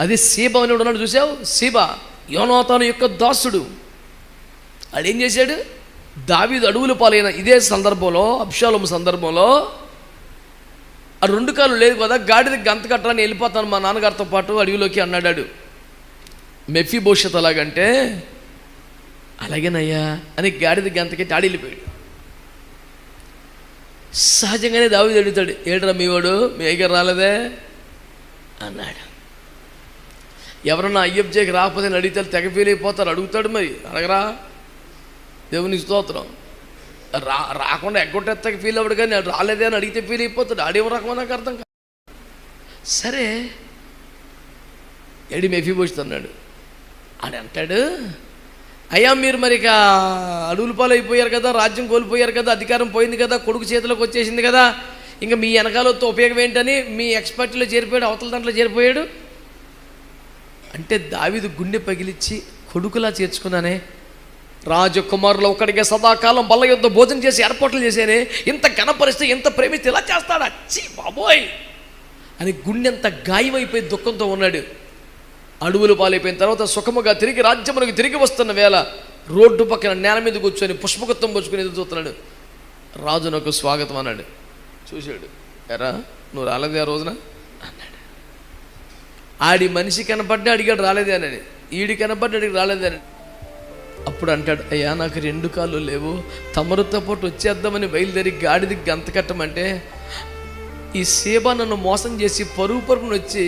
అదే సీబ అని ఉన్నాడు చూసావు? సీబ. యోనాతాను యొక్క దాసుడు. వాడు ఏం చేశాడు? దావీదు అడవులు పాలైన ఇదే సందర్భంలో అప్షాలం సందర్భంలో ఆ రెండు కాళ్ళు లేదు కదా గాడిద గంత కట్టడానికి వెళ్ళిపోతాను మా నాన్నగారితో పాటు అడవిలోకి అన్నాడాడు మెఫీ భవిష్యత్ అలాగంటే అలాగేనయ్యా అని గాడిద గంతకెట్టి ఆడి వెళ్ళిపోయాడు. సహజంగానే దావీదు అడుగుతాడు ఏడ్రా మీవాడు మీ దగ్గర రాలేదే? అన్నాడు. ఎవరన్నా ఐఎఫ్జేకి రాకపోతే అని అడిగితే తెగ ఫీల్ అయిపోతారు. అడుగుతాడు మరి. అడగరా? దేవుని స్తోత్రం. రా రాకుండా ఎగ్గొట్టేత్తకి ఫీల్ అవ్వడు కానీ రాలేదే అని అడిగితే ఫీల్ అయిపోతాడు. ఆడేం రకమో నాకు అర్థం కాదు. సరే ఎడి మెఫీ పోస్తున్నాడు ఆడు అంటాడు అయ్యా మీరు మరి ఇక అడుగులు పాలు అయిపోయారు కదా రాజ్యం కోల్పోయారు కదా అధికారం పోయింది కదా కొడుకు చేతిలోకి వచ్చేసింది కదా ఇంకా మీ వెనకాలతో ఉపయోగం ఏంటని మీ ఎక్స్పర్ట్లో చేరిపోయాడు అవతల దాంట్లో చేరిపోయాడు. అంటే దావిదు గుండె పగిలిచ్చి కొడుకులా చేర్చుకున్నానే. రాజకుమారులు ఒకడికి సదాకాలం బల్ల యుద్ధ భోజనం చేసి ఏర్పాట్లు చేసేనే. ఇంత ఘనపరిస్తే ఇంత ప్రేమిస్తే ఇలా చేస్తాడా? చీ బాబోయ్! అని గుండెంత గాయమైపోయి దుఃఖంతో ఉన్నాడు. అడవులు పాలైపోయిన తర్వాత సుఖముగా తిరిగి రాజ్యమునకు తిరిగి వస్తున్న వేళ రోడ్డు పక్కన నేల మీద కూర్చొని పుష్పగుత్తం పుచ్చుకుని ఎదురు చూస్తున్నాడు. రాజు నాకు స్వాగతం అన్నాడు. చూశాడు. ఎరా నువ్వు రాలేదు ఆ రోజున? ఆడి మనిషి కనపడ్డా అడిగాడు రాలేదే అని ఈడి కనపడ్డా అడిగి రాలేదే అని అప్పుడు అంటాడు అయ్యా నాకు రెండు కాళ్ళు లేవు. తమరుతో పాటు వచ్చేద్దామని బయలుదేరి గాడిది గంత కట్టమంటే ఈ సేబ నన్ను మోసం చేసి పరుగు పరుగును వచ్చి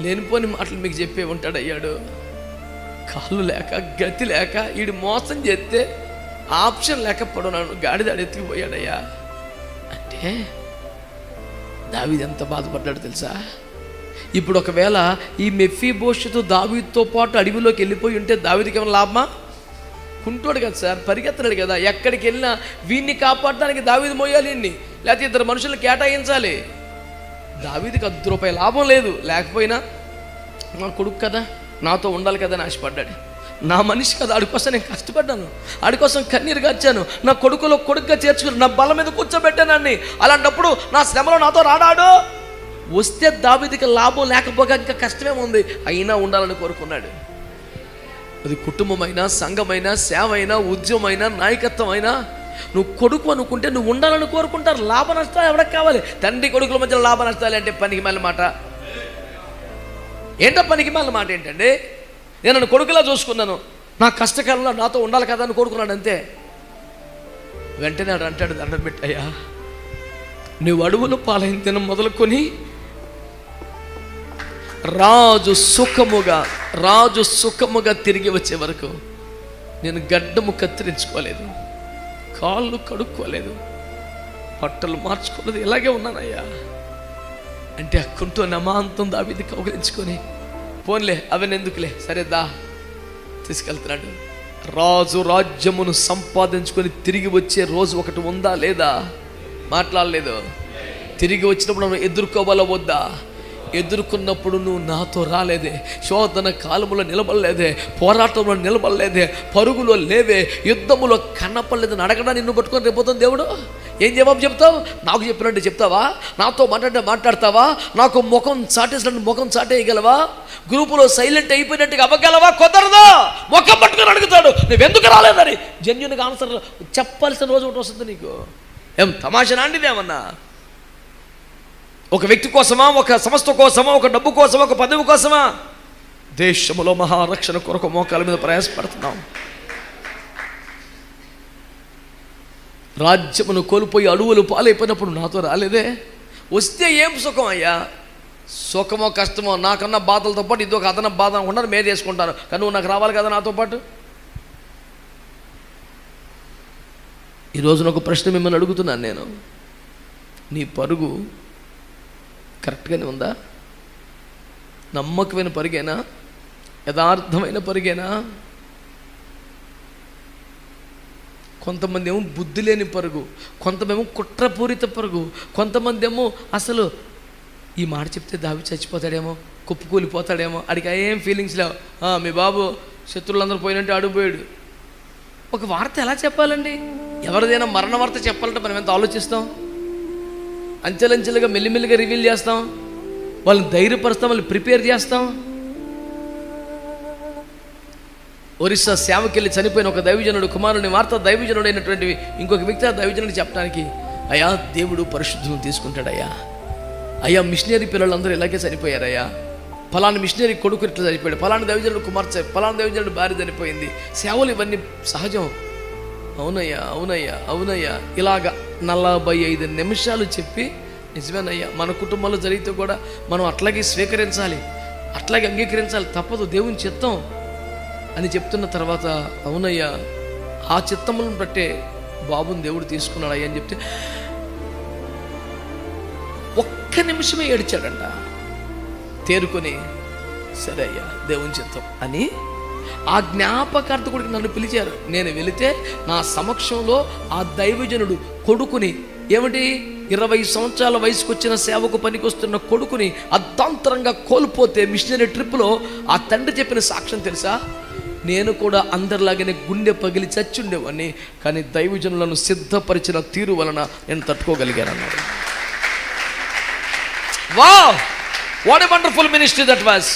లేనిపోని మాటలు మీకు చెప్పే ఉంటాడు అయ్యాడు. కాళ్ళు లేక గతి లేక వీడు మోసం చేస్తే ఆప్షన్ లేకపోవడం నన్ను గాడిదాడు ఎత్తుకుపోయాడయ్యా అంటే దావిది ఎంత బాధపడ్డాడు తెలుసా? ఇప్పుడు ఒకవేళ ఈ మెఫీ భవిష్యత్తు దావీతో పాటు అడవిలోకి వెళ్ళిపోయి ఉంటే దావీదికి ఏమైనా లాభమా? కుంటోడు కదా సార్ పరిగెత్తలేడు కదా. ఎక్కడికి వెళ్ళినా వీడిని కాపాడడానికి దావీది మోయాలి ఇన్ని. లేకపోతే ఇద్దరు మనుషులు కేటాయించాలి. దావీదికి అర్ధ రూపాయి లాభం లేదు. లేకపోయినా నా కొడుకు కదా నాతో ఉండాలి కదా అని ఆశపడ్డాడు. నా మనిషి కదా ఆడికోసం నేను కష్టపడ్డాను. ఆడికోసం కన్నీరు గార్చాను. నా కొడుకులో కొడుకుగా చేర్చుకుని నా బల మీద కూర్చోబెట్టానండి అలాంటప్పుడు నా శ్రమలో నాతో రాడాడు? వస్తే దావిదికి లాభం లేకపోగా ఇంకా కష్టమే ఉంది. అయినా ఉండాలని కోరుకున్నాడు. అది కుటుంబమైనా సంఘమైనా సేవ అయినా ఉద్యమైనా నాయకత్వం అయినా నువ్వు కొడుకు అనుకుంటే నువ్వు ఉండాలని కోరుకుంటారు. లాభ నష్టాలు ఎవరికి కావాలి? తండ్రి కొడుకుల మధ్య లాభ నష్టాలు అంటే పనికి మళ్ళీ మాట. ఏంటో పనికి మళ్ళీ మాట ఏంటండి? నేను నన్ను కొడుకులా చూసుకున్నాను. నా కష్టకాలంలో నాతో ఉండాలి కదా అని కోరుకున్నాడు అంతే. వెంటనే అంటాడు దండం పెట్టయ్యా. నువ్వు అడవులు పాలైన దినం మొదలుకొని రాజు సుఖముగా రాజు సుఖముగా తిరిగి వచ్చే వరకు నేను గడ్డము కత్తిరించుకోలేదు కాళ్ళు కడుక్కోలేదు బట్టలు మార్చుకోలేదు ఇలాగే ఉన్నానయ్యా. అంటే ఆ నమాంతం దావిది కౌగిలించుకొని పోన్లే అవన్నీ ఎందుకులే సరే దా తీసుకెళ్తున్నాడు. రాజు రాజ్యమును సంపాదించుకొని తిరిగి వచ్చే రోజు ఒకటి ఉందా లేదా? మాట్లాడలేదు. తిరిగి వచ్చినప్పుడు మనం ఎదుర్కోవాలా వద్దా? ఎదుర్కొన్నప్పుడు నువ్వు నాతో రాలేదే. శోధన కాలములో నిలబడలేదే. పోరాటంలో నిలబడలేదే. పరుగులో లేవే. యుద్ధములో కనపడలేదని అడగడా నిన్ను పట్టుకొని రేపోతుంది దేవుడు? ఏం జవాబు చెప్తావు? నాకు చెప్పినట్టు చెప్తావా? నాతో మాట్లాడితే మాట్లాడతావా? నాకు ముఖం చాటేసినట్టు ముఖం చాటేయగలవా? గ్రూపులో సైలెంట్ అయిపోయినట్టుగా అవ్వగలవా? కుదరదా. ముఖం పట్టుకొని అడుగుతాడు. నువ్వెందుకు రాలేదని? జెన్యున్గా ఆన్సర్ చెప్పాల్సిన రోజు ఒకటి వస్తుంది నీకు. ఏం తమాషా నాంటిదేమన్నా ఒక వ్యక్తి కోసమా ఒక సంస్థ కోసమా ఒక డబ్బు కోసమా ఒక పదవి కోసమా? దేశములో మహారక్షణ కొరకు మోకాల మీద ప్రయాసపడుతున్నాం. రాజ్యమును కోల్పోయి అడవులు పాలైపోయినప్పుడు నాతో రాలేదే? వస్తే ఏం సుఖం అయ్యా? సుఖమో కష్టమో నాకన్నా బాధలతో పాటు ఇదొక అదన బాధ ఉండదు మీద వేసుకుంటాను కానీ నువ్వు నాకు రావాలి కదా నాతో పాటు? ఈరోజున ఒక ప్రశ్న మిమ్మల్ని అడుగుతున్నాను నేను. నీ పరుగు కరెక్ట్గానే ఉందా? నమ్మకమైన పరిగేనా? యథార్థమైన పరుగేనా? కొంతమంది ఏమో బుద్ధి లేని పరుగు కొంతమేమో కుట్రపూరిత పరుగు కొంతమంది ఏమో అసలు ఈ మాట చెప్తే దావి చచ్చిపోతాడేమో కుప్పుకూలిపోతాడేమో అడిగి ఏం ఫీలింగ్స్ లేవు "ఆ, మీ బాబు శత్రువులందరూ పోయినట్టు అడుగుపోయాడు ఒక వార్త ఎలా చెప్పాలండి? ఎవరిదైనా మరణ వార్త చెప్పాలంటే మనం ఎంత ఆలోచిస్తాం? అంచెలంచెలుగా మెల్లిమెల్లిగా రివీల్ చేస్తాం. వాళ్ళని ధైర్యపరుస్తాం వాళ్ళని ప్రిపేర్ చేస్తాం. ఒరిస్సా సేవకెళ్ళి చనిపోయిన ఒక దైవజనుడు కుమారుని వార్త దైవజనుడు అయినటువంటివి ఇంకొక వ్యక్తి ఆ దైవజనుడు చెప్పడానికి అయ్యా దేవుడు పరిశుద్ధులను తీసుకుంటాడయ్యా. అయ్యా మిషనరీ పిల్లలందరూ ఇలాగే చనిపోయారయ్యా. పలాని మిషనరీ కొడుకు ఇట్లా చనిపోయాడు. పలాని దైవజనుడు కుమార్తె పలాని దైవజనుడు భార్య చనిపోయింది. సేవలు ఇవన్నీ సహజం. అవునయ్యా అవునయ్యా అవునయ్యా. ఇలాగా నలభై ఐదు నిమిషాలు చెప్పి నిజమేనయ్యా మన కుటుంబంలో జరిగితే కూడా మనం అట్లాగే స్వీకరించాలి అట్లాగే అంగీకరించాలి తప్పదు దేవుని చిత్తం. అని చెప్తున్న తర్వాత అవునయ్యా ఆ చిత్తములను బట్టే బాబుని దేవుడు తీసుకున్నాడు అని చెప్తే ఒక్క నిమిషమే ఏడిచాడంట తేరుకొని సరే అయ్యా దేవుని చిత్తం అని ఆ జ్ఞాపకార్థకుడికి నన్ను పిలిచారు. నేను వెళితే నా సమక్షంలో ఆ దైవజనుడు కొడుకుని ఏమిటి? ఇరవై సంవత్సరాల వయసుకు వచ్చిన సేవకు పనికొస్తున్న కొడుకుని అర్ధాంతరంగా కోల్పోతే మిషనరీ ట్రిప్లో ఆ తండ్రి చెప్పిన సాక్ష్యం తెలుసా? నేను కూడా అందరిలాగానే గుండె పగిలి చచ్చుండేవాడిని కానీ దైవజనులను సిద్ధపరిచిన తీరు వలన నేను తట్టుకోగలిగానన్నాడు. వా what a wonderful ministry that was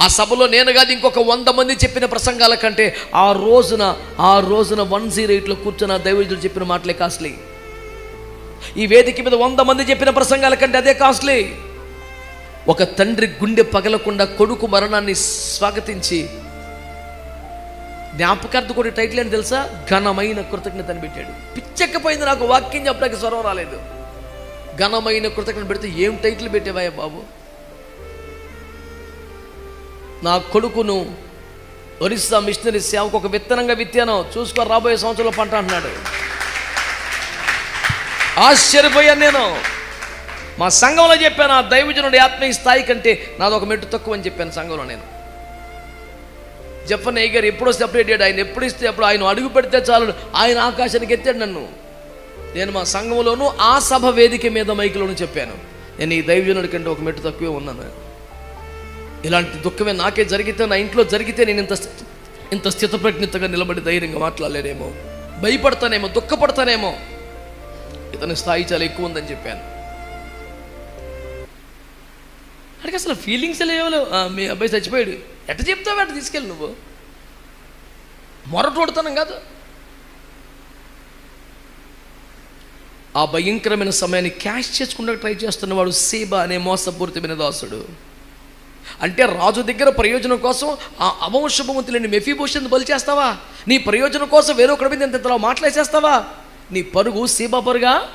ఆ సభలో నేను కాదు ఇంకొక వంద మంది చెప్పిన ప్రసంగాల కంటే ఆ రోజున ఆ రోజున వన్ జీరో ఎయిట్లో కూర్చున్న దైవజుడు చెప్పిన మాటలే కాస్ట్లీ. ఈ వేదిక మీద వంద మంది చెప్పిన ప్రసంగాల కంటే అదే కాస్ట్లీ. ఒక తండ్రి గుండె పగలకుండా కొడుకు మరణాన్ని స్వాగతించి జ్ఞాపకార్థ కూడా టైటిల్ అని తెలుసా? ఘనమైన కృతజ్ఞతని పెట్టాడు. పిచ్చెక్కపోయింది నాకు వాక్యం చెప్పడానికి స్వరం రాలేదు. ఘనమైన కృతజ్ఞత పెడితే ఏం టైటిల్ పెట్టేవాయా బాబు? నా కొడుకును ఒరిస్సా మిషనరీ సేవకు ఒక విత్తనంగా విత్తాను. చూసుకో రాబోయే సంవత్సరంలో పంట అంటున్నాడు. ఆశ్చర్యపోయాను నేను. మా సంఘంలో చెప్పాను ఆ దైవజనుడి ఆత్మీయ స్థాయి కంటే నాది ఒక మెట్టు తక్కువ అని చెప్పాను సంఘంలో నేను. జఫన్ గారు ఎప్పుడో సెపరేట్ అయ్యాడు ఆయన ఎప్పుడు ఇస్తే అప్పుడు ఆయన అడుగు పెడితే చాలు. ఆయన ఆకాశానికి ఎత్తాడు నన్ను. నేను మా సంఘంలోనూ ఆ సభ వేదిక మీద మైకులోనూ చెప్పాను. నేను ఈ దైవజనుడి కంటే ఒక మెట్టు తక్కువే ఉన్నాను. ఇలాంటి దుఃఖమే నాకే జరిగితే నా ఇంట్లో జరిగితే నేను ఇంత ఇంత స్థితప్రజ్ఞతగా నిలబడి ధైర్యంగా మాట్లాడలేనేమో. భయపడతానేమో దుఃఖపడతానేమో. ఇతని స్థాయి చాలా ఎక్కువ ఉందని చెప్పాను. అడిగి అసలు ఫీలింగ్స్ లేవు మీ అబ్బాయి చచ్చిపోయాడు. ఎట్ట చెప్తావు అట్ట తీసుకెళ్ళి నువ్వు? మొరటోడుతానం కాదు. ఆ భయంకరమైన సమయాన్ని క్యాష్ చేసుకుంటా ట్రై చేస్తున్నవాడు సేబా అనే మోసపూరితమైన దాసుడు. అంటే రాజు దగ్గర ప్రయోజనం కోసం ఆ అవంశభవంతులని మెఫీభూషణ్ బలి చేస్తావా? నీ ప్రయోజనం కోసం వేరొకరి మీద ఇంత మాట్లాడేసేస్తావా? నీ పరుగు సీబా పరుగా?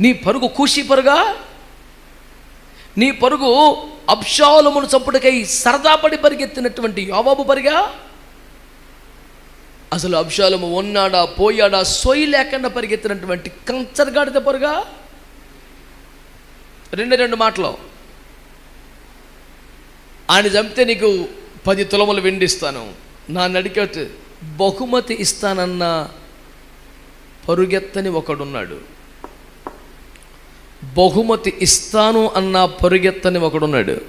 నీ పరుగు కూషి పరుగా? నీ పరుగు అబ్షాలమును చంపుటకై సరదాపడి పరిగెత్తినటువంటి యోబాబు పరిగా? అసలు అబ్షాలము ఉన్నాడా పోయాడా? సొయ్యి లేకుండా పరిగెత్తినటువంటి కంచర్గాడిద పరుగా? రెండు రెండు మాటలు. ఆయన చంపితే నీకు పది తులములు వెండిస్తాను. నా నడికట్ బహుమతి ఇస్తానన్న పరుగెత్తని ఒకడున్నాడు. బహుమతి ఇస్తాను అన్న పరుగెత్తని ఒకడున్నాడు.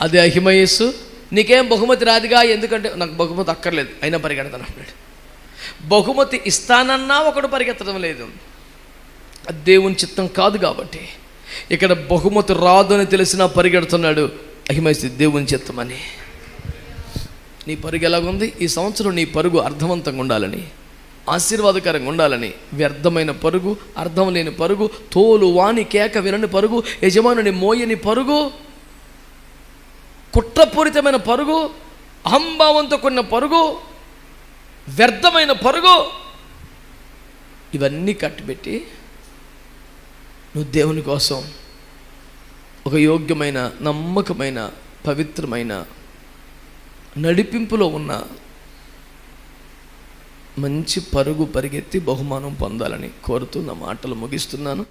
అది అహిమయస్సు నీకేం బహుమతి రాదుగా? ఎందుకంటే నాకు బహుమతి అక్కర్లేదు. అయినా పరిగెడతాను అన్నాడు. బహుమతి ఇస్తానన్నా ఒకడు పరిగెత్తడం లేదు. దేవుని చిత్తం కాదు కాబట్టి. ఇక్కడ బహుమతి రాదు అని తెలిసినా పరిగెడుతున్నాడు. అహిమయస్సు దేవుని చిత్తమని. నీ పరుగు ఎలాగుంది? ఈ సంవత్సరం నీ పరుగు అర్థవంతంగా ఉండాలని ఆశీర్వాదకరంగా ఉండాలని వ్యర్థమైన పరుగు అర్థం లేని పరుగు తోలు వాణి కేక వినని పరుగు యజమానుని మోయని పరుగు కుట్రపూరితమైన పరుగు అహంభావంతో కొన్న పరుగు వ్యర్థమైన పరుగు ఇవన్నీ కట్టిపెట్టి నువ్వు దేవుని కోసం ఒక యోగ్యమైన నమ్మకమైన పవిత్రమైన నడిపింపులో ఉన్న మంచి పరుగు పరిగెత్తి బహుమానం పొందాలని కోరుతూ నా మాటలు ముగిస్తున్నాను.